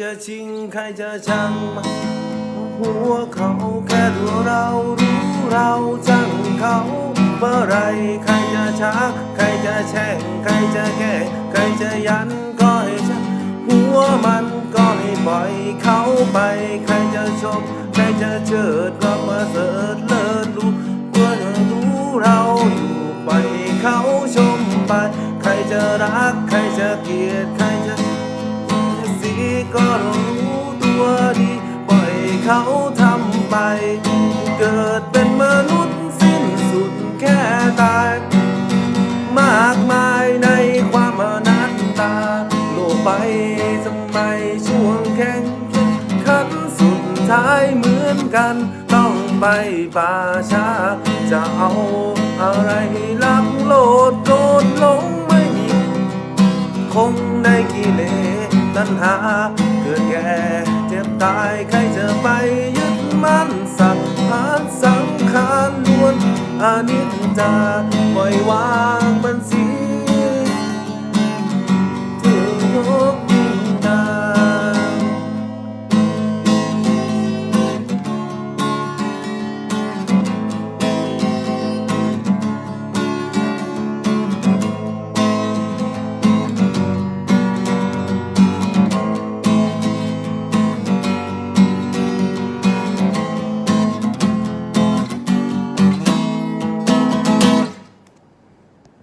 จะชิงใครจะชัง หัวเขาแค่ตัวเรารู้เราจังเขาเมื่อไรใครจะชัก ใครจะแช่ง ใครจะแก้ใครจะยันก็ให้ชักหัวมันก็ให้ปล่อยเขาไป ใครจะชมใครจะเชิดก็มาเสริฐเลิศรู้ว่ารู้เราอยู่ไปเขาชมไป ใครจะรัก ใครจะเกลียดใครจะ ก็รู้ตัวดีปล่อยเขาทำไป เกิดเป็นมนุษย์สิ้นสุดแค่ตายมากมายในความอนัตตา โลกไปสมัยช่วงแข่งขันสุดท้ายเหมือนกัน ต้องไปป่าช้า จะเอาอะไรให้รักโลดโกรธหลงไม่มีคง ญหา เกิดแก่เจ็บตายใครจะไปยึดมั่นสังขารสังขารล้วนอนิจจาปล่อยวางมันเส